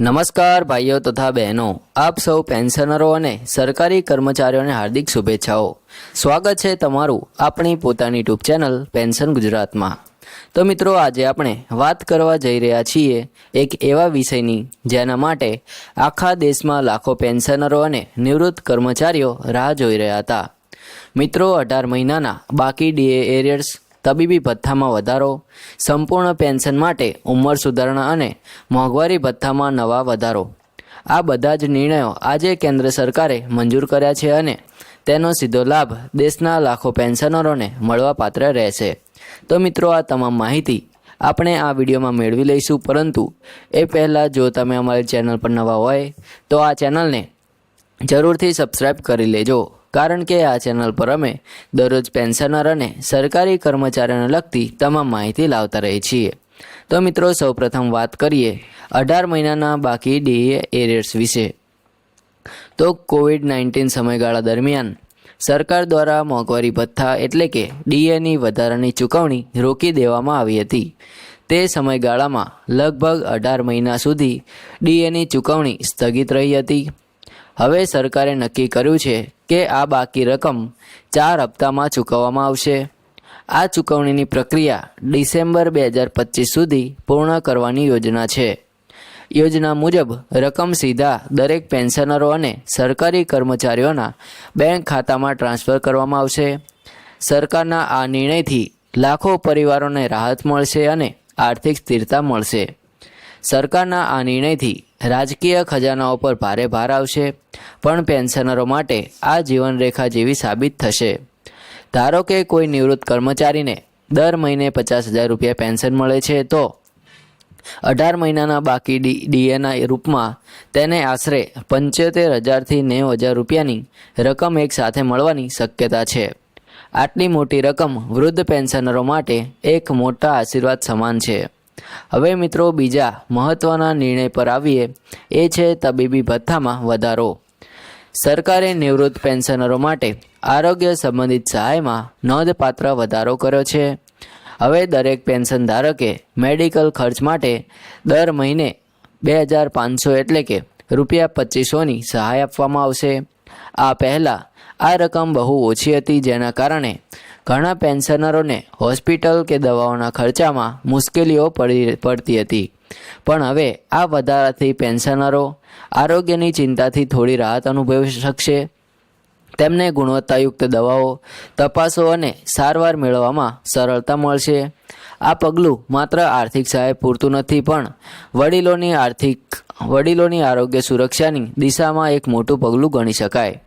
નમસ્કાર ભાઈઓ તથા બહેનો. આપ સૌ પેન્શનરો અને સરકારી કર્મચારીઓને હાર્દિક શુભેચ્છાઓ. સ્વાગત છે તમારું આપણી પોતાની યુટ્યુબ ચેનલ પેન્શન ગુજરાતમાં. તો મિત્રો, આજે આપણે વાત કરવા જઈ રહ્યા છીએ એક એવા વિષયની જેના માટે આખા દેશમાં લાખો પેન્શનરો અને નિવૃત્ત કર્મચારીઓ રાહ જોઈ રહ્યા હતા. મિત્રો, અઢાર મહિનાના બાકી ડીએ એરિયર્સ તબીબી ભથ્થામાં વધારો, સંપૂર્ણ પેન્શન માટે ઉંમર સુધારણા અને મોંઘવારી ભથ્થામાં નવા વધારો. આ બધા જ નિર્ણયો આજે કેન્દ્ર સરકારે મંજૂર કર્યા છે અને તેનો સીધો લાભ દેશના લાખો પેન્શનરોને મળવાપાત્ર રહેશે. તો મિત્રો, આ તમામ માહિતી આપણે આ વિડીયોમાં મેળવી લઈશું. પરંતુ એ પહેલાં જો તમે અમારી ચેનલ પર નવા હોય, તો આ ચેનલને જરૂરથી સબસ્ક્રાઇબ કરી લેજો. કારણ કે આ ચેનલ પર અમે દરરોજ પેન્શનર અને સરકારી કર્મચારીઓને લગતી તમામ માહિતી લાવતા રહીએ છીએ. તો મિત્રો, સૌપ્રથમ વાત કરીએ અઢાર મહિનાના બાકી ડીએ એરિયર્સ વિશે. તો કોવિડ નાઇન્ટીન સમયગાળા દરમિયાન સરકાર દ્વારા મોંઘવારી ભથ્થા એટલે કે ડીએની વધારાની ચૂકવણી રોકી દેવામાં આવી હતી. તે સમયગાળામાં લગભગ અઢાર મહિના સુધી ડીએની ચૂકવણી સ્થગિત રહી હતી. હવે સરકારે નક્કી કર્યું છે કે આ બાકી રકમ ચાર હપ્તામાં ચૂકવવામાં આવશે. આ ચૂકવણીની પ્રક્રિયા ડિસેમ્બર બે હજાર પચીસ સુધી પૂર્ણ કરવાની યોજના છે. યોજના મુજબ રકમ સીધા દરેક પેન્શનરો અને સરકારી કર્મચારીઓના બેંક ખાતામાં ટ્રાન્સફર કરવામાં આવશે. સરકારના આ નિર્ણયથી લાખો પરિવારોને રાહત મળશે અને આર્થિક સ્થિરતા મળશે. સરકારના આ નિર્ણયથી રાજકીય ખજાનાઓ પર ભારે ભાર આવશે, પણ પેન્શનરો માટે આ જીવનરેખા જેવી સાબિત થશે. ધારો કે કોઈ નિવૃત્ત કર્મચારીને દર મહિને પચાસ હજાર રૂપિયા પેન્શન મળે છે, તો અઢાર મહિનાના બાકી ડી, ડીએના રૂપમાં તેને આશરે પંચોતેર હજારથી નેવું હજાર રૂપિયાની રકમ એકસાથે મળવાની શક્યતા છે. આટલી મોટી રકમ વૃદ્ધ પેન્શનરો માટે એક મોટા આશીર્વાદ સમાન છે. હવે મિત્રો બીજા મહત્ત્વના નિર્ણય પર આવીએ. એ છે તબીબી ભથ્થામાં વધારો. સરકારે નિવૃત્ત પેન્શનરો માટે આરોગ્ય સંબંધિત સહાયમાં નોંધપાત્ર વધારો કર્યો છે. હવે દરેક પેન્શન ધારકે મેડિકલ ખર્ચ માટે દર મહિને બે હજાર પાંચસો એટલે કે રૂપિયા પચીસોની સહાય આપવામાં આવશે. આ પહેલાં આ રકમ બહુ ઓછી હતી જેના કારણે ઘણા પેન્શનરોને હોસ્પિટલ કે દવાઓના ખર્ચામાં મુશ્કેલીઓ પડી, પડતી હતી. પણ હવે આ વધારાથી પેન્શનરો આરોગ્યની ચિંતાથી થોડી રાહત અનુભવી શકશે. તેમને ગુણવત્તાયુક્ત દવાઓ, તપાસો અને સારવાર મેળવવામાં સરળતા મળશે. આ પગલું માત્ર આર્થિક સહાય પૂરતું નથી, પણ વડીલોની આર્થિક, વડીલોની આરોગ્ય સુરક્ષાની દિશામાં એક મોટું પગલું ગણી શકાય.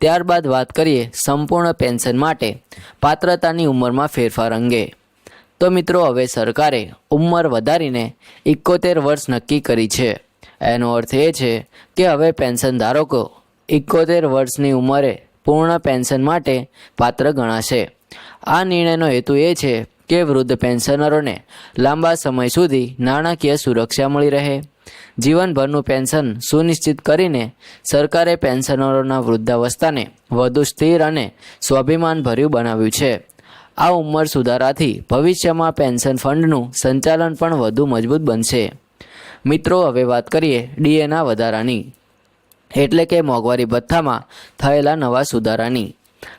ત્યારબાદ વાત કરીએ સંપૂર્ણ પેન્શન માટે પાત્રતાની ઉંમરમાં ફેરફાર અંગે. તો મિત્રો, હવે સરકારે ઉંમર વધારીને એકોતેર વર્ષ નક્કી કરી છે. એનો અર્થ એ છે કે હવે પેન્શન ધારકો એકોતેર વર્ષની ઉંમરે પૂર્ણ પેન્શન માટે પાત્ર ગણાશે. આ નિર્ણયનો હેતુ એ છે કે વૃદ્ધ પેન્શનરોને લાંબા સમય સુધી નાણાકીય સુરક્ષા મળી રહે. જીવનભરનું પેન્શન સુનિશ્ચિત કરીને સરકારે પેન્શનરોના વૃદ્ધાવસ્થાને વધુ સ્થિર અને સ્વાભિમાનભર્યું બનાવ્યું છે. આ ઉંમર સુધારાથી ભવિષ્યમાં પેન્શન ફંડનું સંચાલન પણ વધુ મજબૂત બનશે. મિત્રો, હવે વાત કરીએ ડીએના વધારાની. એટલે કે મોંઘવારી ભથ્થામાં થયેલા નવા સુધારાની.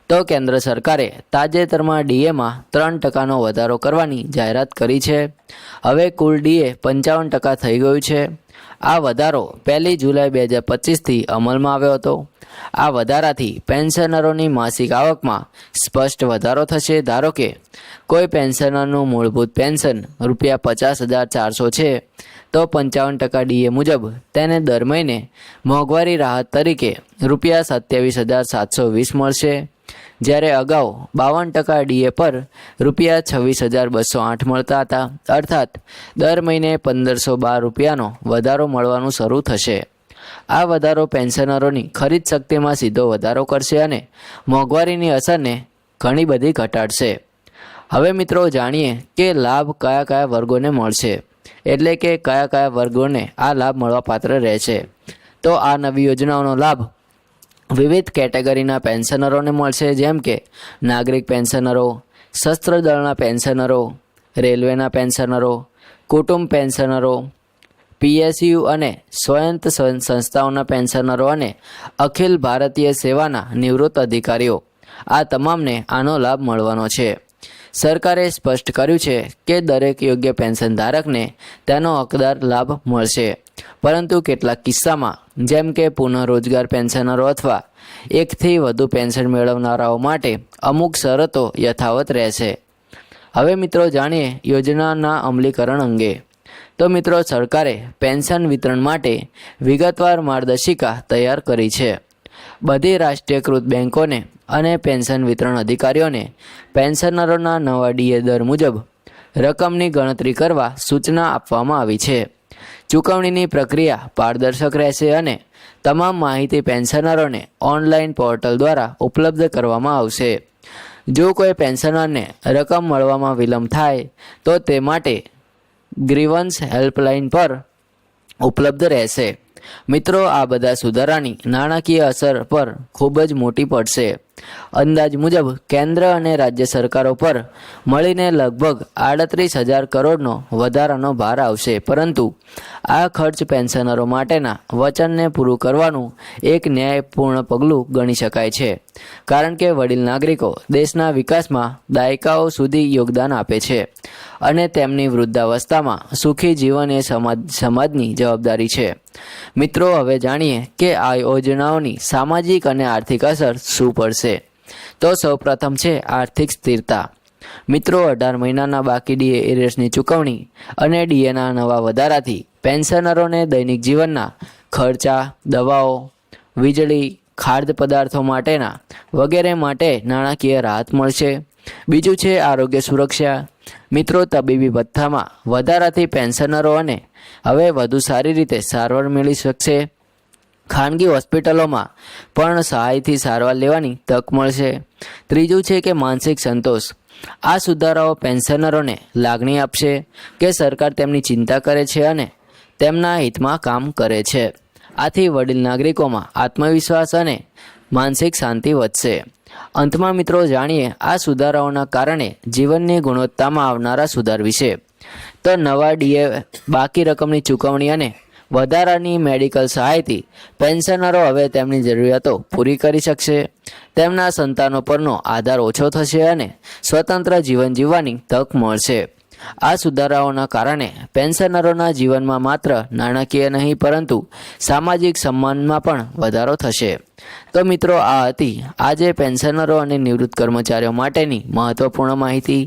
તો કેન્દ્ર સરકારે તાજેતરમાં ડીએમાં ત્રણ ટકાનો વધારો કરવાની જાહેરાત કરી છે. હવે કુલ ડીએ પંચાવન ટકા થઈ ગયું છે. આ વધારો પહેલી જુલાઈ બે હજાર પચીસથી અમલમાં આવ્યો હતો. આ વધારાથી પેન્શનરોની માસિક આવકમાં સ્પષ્ટ વધારો થશે. ધારો કે કોઈ પેન્શનરનું મૂળભૂત પેન્શન રૂપિયા પચાસ હજાર ચારસો છે, તો પંચાવન ટકા ડીએ મુજબ તેને દર મહિને મોંઘવારી રાહત તરીકે રૂપિયા સત્યાવીસ હજાર સાતસો વીસ મળશે. જ્યારે અગાઉ બાવન ટકા ડીએ પર રૂપિયા છવ્વીસ હજાર બસો આઠ મળતા હતા. અર્થાત, દર મહિને પંદરસો બાર રૂપિયાનો વધારો મળવાનું શરૂ થશે. આ વધારો પેન્શનરોની ખરીદ શક્તિમાં સીધો વધારો કરશે અને મોંઘવારીની અસરને ઘણી બધી ઘટાડશે. હવે મિત્રો જાણીએ કે લાભ કયા કયા વર્ગોને મળશે. એટલે કે કયા કયા વર્ગોને આ લાભ મળવા પાત્ર રહેશે. તો આ નવી યોજનાઓનો લાભ વિવિધ કેટેગરીના પેન્શનરોને મળશે, જેમ કે નાગરિક પેન્શનરો શસ્ત્ર દળના પેન્શનરો, રેલવેના પેન્શનરો, કુટુંબ પેન્શનરો, પીએસયુ અને સ્વયંત સંસ્થાઓના પેન્શનરો અને અખિલ ભારતીય સેવાના નિવૃત્ત અધિકારીઓ. આ તમામને આનો લાભ મળવાનો છે. સરકારે સ્પષ્ટ કર્યું છે કે દરેક યોગ્ય પેન્શન ધારકને તેનો હકદાર લાભ મળશે. પરંતુ કેટલાક કિસ્સામાં, જેમ કે પુનઃરોજગાર પેન્શનરો અથવા એકથી વધુ પેન્શન મેળવનારાઓ માટે અમુક શરતો યથાવત રહેશે. હવે મિત્રો જાણીએ યોજનાના અમલીકરણ અંગે. તો મિત્રો, સરકારે પેન્શન વિતરણ માટે વિગતવાર માર્ગદર્શિકા તૈયાર કરી છે. બધી રાષ્ટ્રીયકૃત બેન્કોને અને પેન્શન વિતરણ અધિકારીઓને પેન્શનરોના નવા ડીએ દર મુજબ રકમની ગણતરી કરવા સૂચના આપવામાં આવી છે. ચૂકવણીની પ્રક્રિયા પારદર્શક રહેશે અને તમામ માહિતી પેન્શનરોને ઓનલાઈન પોર્ટલ દ્વારા ઉપલબ્ધ કરવામાં આવશે. જો કોઈ પેન્શનરને રકમ મળવામાં વિલંબ થાય, તો તે માટે ગ્રીવન્સ હેલ્પલાઇન પર ઉપલબ્ધ રહેશે. મિત્રો, આ બધા સુધારાની નાણાકીય અસર પર ખૂબ જ મોટી પડશે. અંદાજ મુજબ કેન્દ્ર અને રાજ્ય સરકારો પર મળીને લગભગ આડત્રીસ હજાર કરોડનો વધારાનો ભાર આવશે. પરંતુ આ ખર્ચ પેન્શનરો માટેના વચનને પૂરું કરવાનું એક ન્યાયપૂર્ણ પગલું ગણી શકાય છે. કારણ કે વડીલ નાગરિકો દેશના વિકાસમાં દાયકાઓ સુધી યોગદાન આપે છે. અને તેમની વૃદ્ધાવસ્થામાં સુખી જીવન એ સમાજ, સમાજની જવાબદારી છે. મિત્રો, હવે જાણીએ કે આ યોજનાઓની સામાજિક અને આર્થિક અસર શું પડશે. તો સૌપ્રથમ છે આર્થિક સ્થિરતા. મિત્રો, અઢાર મહિનાના બાકી ડીએ એરેસની ચૂકવણી અને ડીએના નવા વધારાથી પેન્શનરોને દૈનિક જીવનના ખર્ચા, દવાઓ, વીજળી, ખાદ્ય પદાર્થો માટેના વગેરે માટે નાણાકીય રાહત મળશે. બીજું છે આરોગ્ય સુરક્ષા. મિત્રો, તબીબી ભથ્થામાં વધારાથી પેન્શનરો અને હવે વધુ સારી રીતે સારવાર મેળવી શકશે. ખાનગી હોસ્પિટલોમાં પણ સહાયથી સારવાર લેવાની તક મળશે. ત્રીજું છે કે માનસિક સંતોષ. આ સુધારાઓ પેન્શનરોને લાગણી આપશે કે સરકાર તેમની ચિંતા કરે છે અને તેમના હિતમાં કામ કરે છે. આથી વડીલ નાગરિકોમાં આત્મવિશ્વાસ અને માનસિક શાંતિ વધશે. અંતમાં મિત્રો જાણીએ આ સુધારાઓના કારણે જીવનની ગુણવત્તામાં આવનારા સુધાર વિશે. તો નવા ડીએ બાકી રકમની ચૂકવણી અને વધારાની મેડિકલ સહાયથી પેન્શનરો હવે તેમની જરૂરિયાતો પૂરી કરી શકશે. તેમના સંતાનો પરનો આધાર ઓછો થશે અને સ્વતંત્ર જીવન જીવવાની તક મળશે. આ સુધારાઓના કારણે પેન્શનરોના જીવનમાં માત્ર નાણાકીય નહીં, પરંતુ સામાજિક સન્માનમાં પણ વધારો થશે. તો મિત્રો, આ હતી આજે પેન્શનરો અને નિવૃત્ત કર્મચારીઓ માટેની મહત્વપૂર્ણ માહિતી.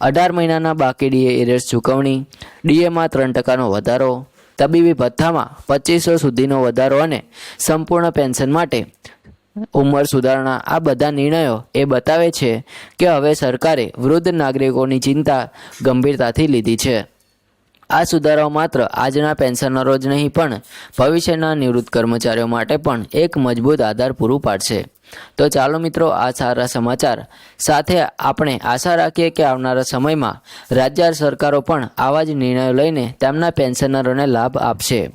અઢાર મહિનાના બાકી ડીએ એરેસ ચૂકવણી, ડીએમાં ત્રણ ટકાનો વધારો, તબીબી ભથ્થામાં પચીસો સુધીનો વધારો અને સંપૂર્ણ પેન્શન માટે ઉંમર સુધારણા આ બધા નિર્ણયો એ બતાવે છે કે હવે સરકારે વૃદ્ધ નાગરિકોની ચિંતા ગંભીરતાથી લીધી છે. આ સુધારાઓ માત્ર આજના પેન્શનરો જ નહીં, પણ ભવિષ્યના નિવૃત્ત કર્મચારીઓ માટે પણ એક મજબૂત આધાર પૂરું પાડશે. તો ચાલો મિત્રો, આ સારા સમાચાર સાથે આપણે આશા રાખીએ કે આવનારા સમયમાં રાજ્ય સરકારો પણ આવા જ નિર્ણયો લઈને તેમના પેન્શનરોને લાભ આપશે.